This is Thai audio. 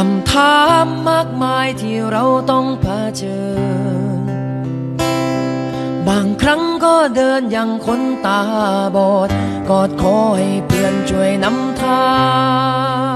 คำถามมากมายที่เราต้องเผชิญ บางครั้งก็เดินอย่างคนตาบอด กอดขอให้เพื่อนช่วยนำทาง